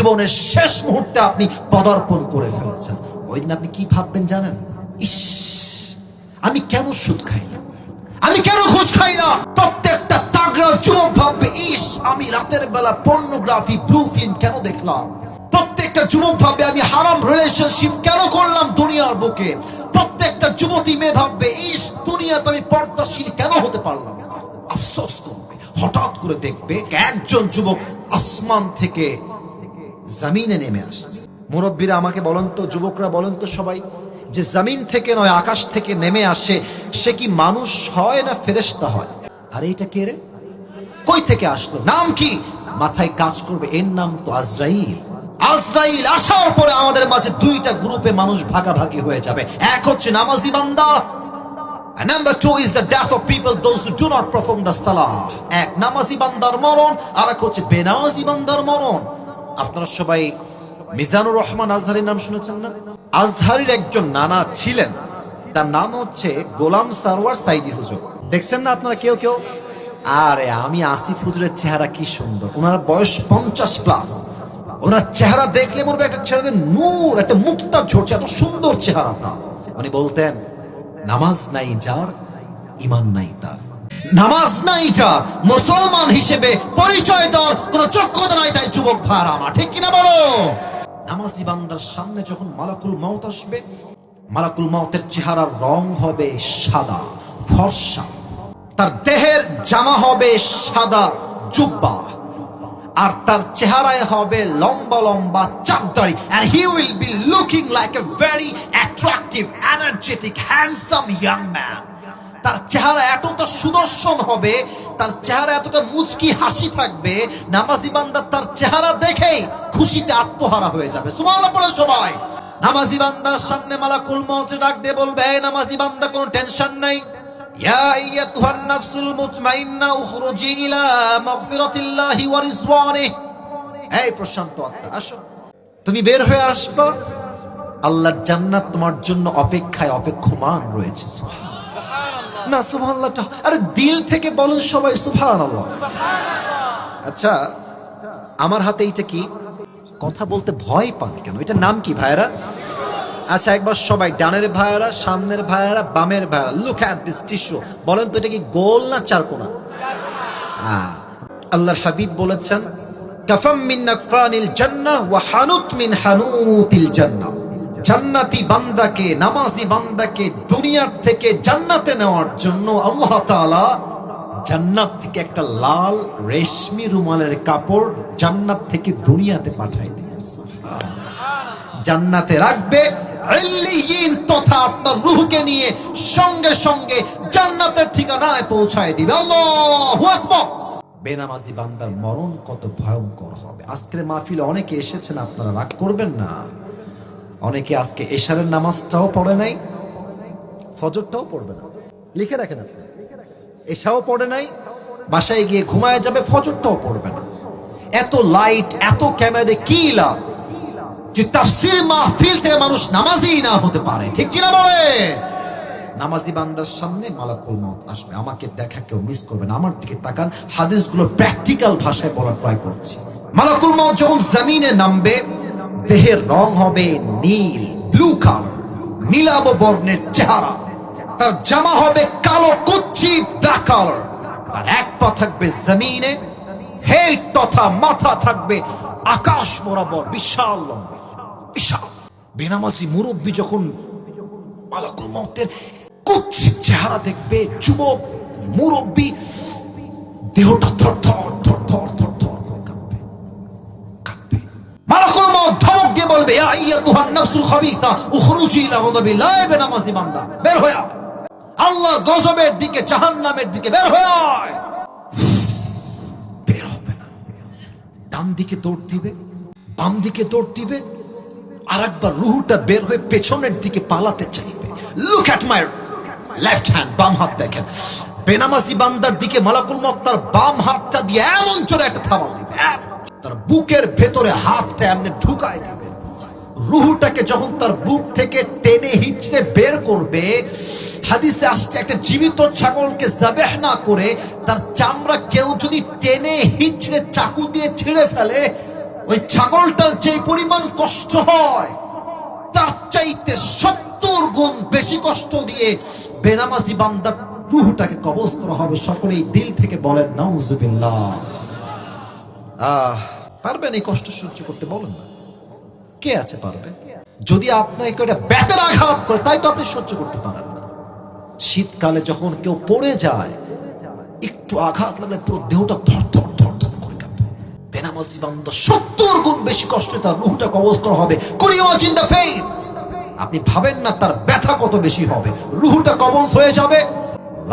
জীবনের শেষ মুহূর্তে আপনি পদার্পণ করে ফেলেছেন। ওই দিন আপনি কি ভাববেন জানেন? ইস, আমি কেন সুদ খাই না আমি কেন ঘুষ খাই না প্রত্যেকটা তাগড়া যুবক ভাববে, ইস, আমি রাতের বেলা পর্নোগ্রাফি ব্লু ফিল্ম কেন দেখলাম? প্রত্যেকটা যুবক ভাববে, আমি হারাম রিলেশনশিপ কেন করলাম দুনিয়ার বুকে? প্রত্যেকটা যুবতী মেয়ে ভাববে, ইস, দুনিয়াতে আমি পর্দাশীল কেন হতে পারলাম আফসোস করবে, হঠাৎ করে দেখবে, একজন যুবক আসমান থেকে জমিনে নেমে আসছে। মুরব্বীরা আমাকে বলেন তো যুবকরা বলেন তো সবাই যে জমিন থেকে নয় আকাশ থেকে নেমে আসে সে কি মানুষ হয় না ফেরেশতা হয়? আরে এটা কে রে? কই থেকে আসলো? নাম কি? মাথায় কাজ করবে এর নাম তো আজরাইল। আজরাইল আসার পরে আমাদের মাঝে দুইটা গ্রুপে মানুষ ভাগাভাগি হয়ে যাবে। এক হচ্ছে নামাজি বান্দা number two is the death of people, those who do not perform the salah. এক নামাজি বান্দার মরণ আর এক হচ্ছে বেনামাজি বান্দার মরণ। আপনারা সবাই মিজানুর রহমান আজহারির নাম শুনেছেন না? আজহারির একজন নানা ছিলেন। তার নাম হচ্ছে গোলাম সারওয়ার সাইদি হুজুর। দেখছেন না আপনারা কেউ কেউ? আরে, আমি আসিফ হুজুরের চেহারা কি সুন্দর। ওনার বয়স পঞ্চাশ প্লাস ওনার চেহারা দেখলে মনে একটা ছেলেদের নূর, একটা মুক্তা ঝরছে, এত সুন্দর চেহারাটা। উনি বলতেন, নামাজ নাই যার ইমান নাই তার। নামাজ নাই যার মুসলমান হিসেবে পরিচয় দেওয়ার কোন যোগ্যতা নাই তাই যুবক ভাইয়ার আমার। ঠিক কিনা বলো? নামাজি বান্দার সামনে যখন মালাকুল মাউত আসবে, মালাকুল মাউতের চেহারার রং হবে সাদা, ফর্সা। তার দেহের জামা হবে সাদা, জুব্বা। আর তার চেহারায় হবে লম্বা লম্বা চাপদাড়ি and he will be looking like a very attractive, energetic, handsome young man. তার চেহারা এতটা সুদর্শন হবে, তার চেহারা এতটা মুচকি হাসি থাকবে, নামাজি বান্দার তার চেহারা দেখেই খুশিতে আত্মহারা হয়ে যাবে। সুমালে সবাই। নামাজি বান্দার সামনে মালা কুলমহসে ডাক দিয়ে বলবে নামাজি বান্দা, কোনো টেনশন নাই। ইয়া জান্নাত তোমার জন্য অপেক্ষায় অপেক্ষমান রয়েছে না সুবহানাল্লাহ আরে, দিল থেকে বলেন সবাই সুবহানাল্লাহ। আচ্ছা আমার হাতে এইটা কি? কথা বলতে ভয় পান কেন? এটা নাম কি ভাইরা আচ্ছা একবার সবাই ডানের ভাইয়ারা, সামনের ভাইয়ারা, বামের ভাইয়ারা লুক অ্যাট দিস টিস্যু বলেন তো, এটা কি গোল না চারকোনা হ্যাঁ। আল্লাহর হাবিব বলেছেন, কাফাম মিন নাকফানিল জান্নাহ ওয়া হানুত মিন হানুতিল জান্নাহ। জান্নাতি বান্দাকে, নামাজি বান্দাকে দুনিয়ার থেকে জান্নাতে নেওয়ার জন্য আল্লাহ তাআলা জান্নাত থেকে একটা লাল রেশমি রুমালের কাপড় জান্নাত থেকে দুনিয়াতে পাঠাই দিয়েছে। জান্নাতে রাখবে তথা আপনার রূহকে নিয়ে সঙ্গে সঙ্গে জান্নাতের ঠিকানায় পৌঁছায় দিবে। বেনামাজি বান্দার মরণ কত ভয়ঙ্কর হবে। আজকের মাহফিলে অনেকে এসেছেন, আপনারা রাগ করবেন না। অনেকে আজকে এশারের নামাজটাও পড়ে নাই, ফজরটাও পড়বে না। লিখে রাখেন আপনি। এশাও পড়ে নাই, বাসায় গিয়ে ঘুমায় যাবে, ফজরটাও পড়বে না। এত লাইট এত ক্যামেরা দিয়ে কি লাভ? যে তাফসির মাহফিল থেকে মানুষ নামাজি না হতে পারে। ঠিক কিনা বলে? নামাজি বান্দার সামনে মালাকুল মত আসবে। আমাকে দেখা কেউ মিস করবে না। আমার দিকে তাকান। হাদিসগুলো প্র্যাকটিক্যাল ভাষায় বলা ট্রাই করছি। মালাকুল মত যখন জামিনে নামবে দেহের রং হবে নীল ব্লু কালার নীলাব বর্ণের চেহারা। তার জামা হবে কালো কুচ্ছি ব্ল্যাক কালার আর এক পা থাকবে জমিনে হেড তথা মাথা থাকবে আকাশ বরাবর, বিশাল বিশাল। বেনামাজি মুরব্বী যখন মালাকুল মৌতের চেহারা দেখবে, যুবক, মুরব্বী, দেহটা থর থর আইয়াতুহান নাফসুল উখরুজি ইলা বান্দা বের গজবের দিকে, জাহান্নামের দিকে বের বের হবে না। ডান দিকে দৌড় দিবে, বাম দিকে দৌড় দিবে রুহুটা বের হয়ে পেছনের দিকে পালাতে চাইবে। Look at my left hand বাম হাত দেখেন। বেনামাজি বান্দার দিকে মালাকুল মত তার বাম হাতটা দিয়ে এমন চলে একটা থামা দিবে তার বুকের ভেতরে হাতটা এমনি ঢুকায় দিবে। রুহুটাকে যখন তার বুক থেকে টেনে হিচড়ে বের করবে হাদিসে আসছে একটা জীবিত ছাগলকে জাবেহ না করে তার চামড়া কেউ যদি টেনে হিচড়ে চাকু দিয়ে ছিঁড়ে ফেলে ওই ছাগলটার যে পরিমাণ কষ্ট হয় তার চাইতে সত্তর গুণ বেশি কষ্ট দিয়ে বেনামাজি বান্দার রুহটাকে কবজ করা হবে। সকলেই দিল থেকে বলেন নাউজুবিল্লাহ। আহ। পারবেন এই কষ্ট সহ্য করতে? বলেন না। কে আছে পারবে? যদি আপনাকে ওটা বেতের আঘাত করে, তাই তো আপনি সহ্য করতে পারেন না। শীতকালে যখন কেউ পড়ে যায়, একটু আঘাত লাগলে পুরো দেহটা থর থর থর থর করে কাঁপে। বেনামাজি বান্দা সত্তর গুণ বেশি কষ্টে তার রুহটা কবজ করা হবে। করিও চিন্তা পেইন আপনি ভাবেন না তার ব্যথা কত বেশি হবে। রুহটা কবজ হয়ে যাবে,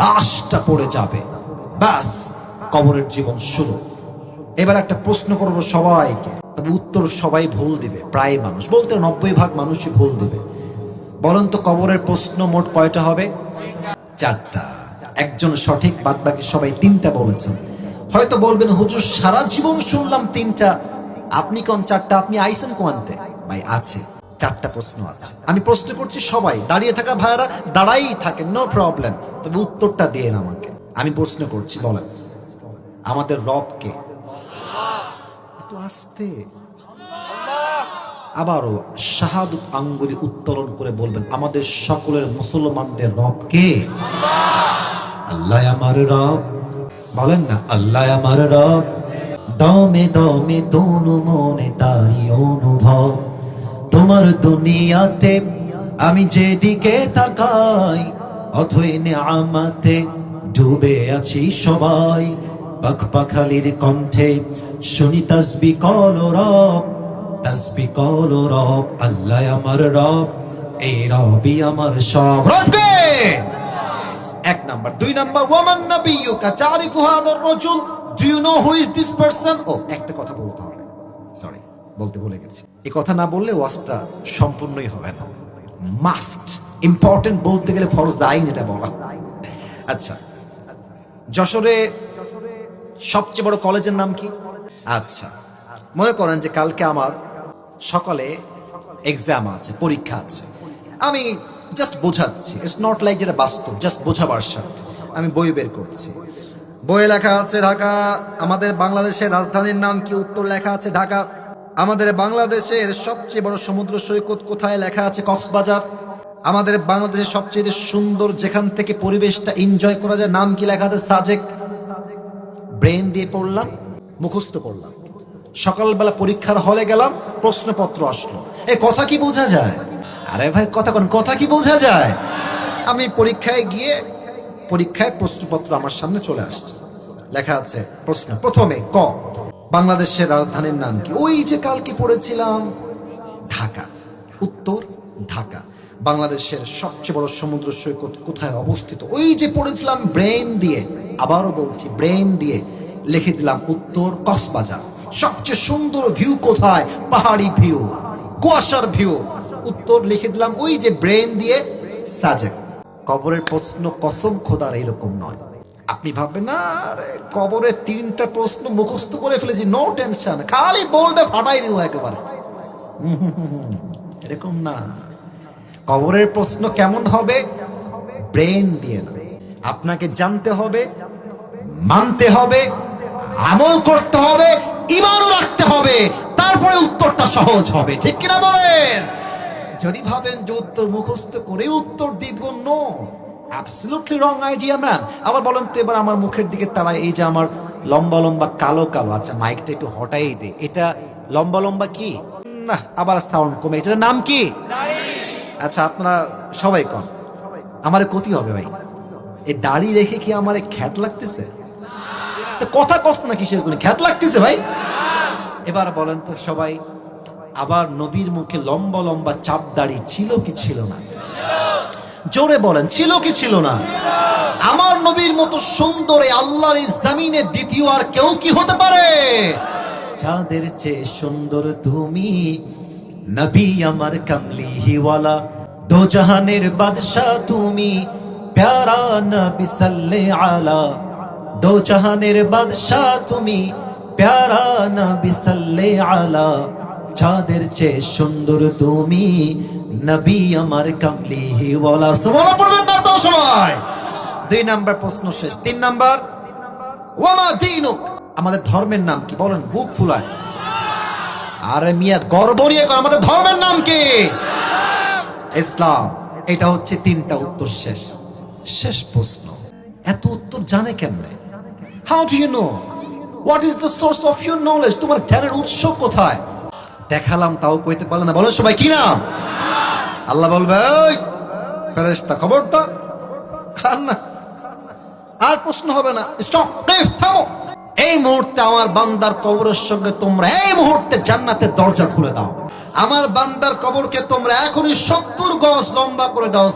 লাশটা পড়ে যাবে। ব্যাস, কবরের জীবন শুরু। এবার একটা প্রশ্ন করব সবাইকে। তবে উত্তর সবাই ভুল দিবে, প্রায় মানুষ। বলতে নব্বই ভাগ মানুষই ভুল দিবে। বলেন তো কবরের প্রশ্ন মোট কয়টা হবে? চারটা। একজন সঠিক বাদ বাকি সবাই তিনটা বলেছেন। হয়তো বলবেন, হুজুর, সারা জীবন শুনলাম তিনটা। আপনি কোন চারটা? আপনি আইসেন কোয়ান্তে? ভাই, আছে। চারটা প্রশ্ন আছে। আমি প্রশ্ন করছি সবাই, দাঁড়িয়ে থাকা ভাইয়ারা, দাঁড়াই থাকে নো প্রবলেম তবে উত্তরটা দিয়ে আমাকে। আমি প্রশ্ন করছি, বলেন, আমাদের রবকে একটু আসতে। আবারও শাহাদুত আঙ্গুলি উত্তোলন করে বলবেন, আমাদের সকলের মুসলমানদের রব কে? আল্লাহ আমার রব। বলেন না, আল্লাহ আমার রব। দমে দমে তনু মনে তারি অনুভব। তোমার দুনিয়াতে আমি যেদিকে তাকাই, অথই আমাতে ডুবে আছি সবাই। পাখ পাখালির কণ্ঠে শুনি তসবি কল রব, তসবি কল রব, আল্লাহ আমার রব, এই রবি আমার সব। রবকে! এক নাম্বার। দুই নাম্বার, ওয়ামান নাবিয়ুকা তারিফু হাদার রাজুল do you know who is this person ও, একটা কথা বলতে হবে। সরি বলতে ভুলে গেছি। এই কথা না বললে ওয়াজটা সম্পূর্ণই হবে না। মাস্ট ইম্পর্টেন্ট বলতে গেলে ফরজ আইন এটা বলা। আচ্ছা যশোরে সবচেয়ে বড় কলেজের নাম কি? আচ্ছা মনে করেন যে কালকে আমার সকালে এক্সাম আছে, পরীক্ষা আছে। আমি জাস্ট বোঝাচ্ছি ইটস নট লাইক যেটা বাস্তব জাস্ট বোঝাবার সাথে। আমি বই বের করছি। বইয়ে লেখা আছে ঢাকা, আমাদের বাংলাদেশের রাজধানীর নাম কি, উত্তর লেখা আছে ঢাকা। আমাদের বাংলাদেশের সবচেয়ে বড় সমুদ্র সৈকত কোথায় লেখা আছে, কক্সবাজার। আমাদের বাংলাদেশের সবচেয়ে সুন্দর যেখান থেকে পরিবেশটা এনজয় করা যায়, নাম কি লেখা আছে, সাজেক? ব্রেন দিয়ে পড়লাম। মুখস্থ পড়লাম সকালবেলা পরীক্ষার হলে গেলাম, প্রশ্নপত্র আসলো। এ কথা কি বোঝা যায়? আরে ভাই, কথা কোন, কথা কি বোঝা যায়? আমি পরীক্ষায় গিয়ে, পরীক্ষায় প্রশ্নপত্র আমার সামনে চলে আসছে। লেখা আছে, প্রশ্ন, প্রথমে ক, বাংলাদেশের রাজধানীর নাম কি? ওই যে কালকে পড়েছিলাম, ঢাকা। উত্তর, ঢাকা। বাংলাদেশের সবচেয়ে বড় সমুদ্র সৈকত কোথায় অবস্থিত? ওই যে পড়েছিলাম, ব্রেন দিয়ে। আবারও বলছি, ব্রেন দিয়ে। লিখে দিলাম উত্তর কক্সবাজার। সবচেয়ে সুন্দর ভিউ কোথায়? পাহাড়ি ভিউ কুয়াশার ভিউ উত্তর লিখে দিলাম ওই যে ব্রেন দিয়ে সাজেক। কবরের প্রশ্ন কসম খোদার এরকম নয়। আপনি ভাববেন, না আরে কবরের তিনটা প্রশ্ন মুখস্থ করে ফেলেছি নো টেনশন খালি বলবে, ফাটাই দিব একেবারে। এরকম না। কবরের প্রশ্ন কেমন হবে? ব্রেন দিয়ে না। আপনাকে জানতে হবে, মানতে হবে আমল করতে হবে ইমানও রাখতে হবে, তারপরে উত্তরটা সহজ হবে। ঠিক কিনা বলেন? যদি ভাবেন যে উত্তর মুখস্থ করে উত্তর দিব no absolutely wrong idea man আবার বলেন তো এবার আমার মুখের দিকে তারাই এই যে আমার লম্বা লম্বা কালো কালো আচ্ছা মাইকটা একটু হটাই দে। এটা লম্বা লম্বা কি? না, আবার সাউন্ড কমে। এটার নাম কি? আচ্ছা আপনারা সবাই কম আমার ক্ষতি হবে ভাই। এই দাড়ি রেখে কি আমার খ্যাত লাগতেছে? কথা কষ্ট নাকি কিসের জন্য খ্যাত লাগতেছে ভাই? এবার বলেন তো সবাই, আবার নবীর মুখে লম্বা লম্বা চাপ দাড়ি ছিল কি ছিল না? জোরে বলেন, ছিল কি ছিল না? আমার নবীর মতো সুন্দর আল্লাহর জমিনে দ্বিতীয় আর কেউ কি হতে পারে? যাদের চেয়ে সুন্দর তুমি, নবী আমার কামলি হিওয়ালা দো বাদশাহ তুমি, প্যারা নবী সাল্লে আলা দো জাহানের বাদশাহ তুমি, প্যারা নবী সাল্লে আলা, যাদের চেয়ে সুন্দর তুমি, নবী আমার কামলি হিওয়ালা সুবহানাল্লাহ, পড়বেন না তো সময় দুই নাম্বার প্রশ্ন শেষ। তিন নাম্বার, ওয়ামা দিনুক? আমাদের ধর্মের নাম কি? বলেন, বুক ফুলায়। আরে মিয়া, গর্ব নিয়ে আমাদের ধর্মের নাম কি? ইসলাম। এটা হচ্ছে তিনটা উত্তর শেষ। শেষ প্রশ্ন। এত উত্তর জানে কেমনে? How do you know what is the source of your knowledge তোমার জ্ঞানের উৎস কোথায়? দেখালাম, তাও কইতে পারলে না। বলো সবাই, কি নাম? আল্লাহ বলবে ওই ফেরেশতা, খবরদার। খান না। আর প্রশ্ন হবে না। স্টপ থামো। এই মুহূর্তে আমার বান্দার কবরের সঙ্গে তোমরা, এই মুহূর্তে জান্নাতের দরজা খুলে দাও। আমার বান্দার কবরকে তোমরা এখনই সত্তর গজ লম্বা করে দাও।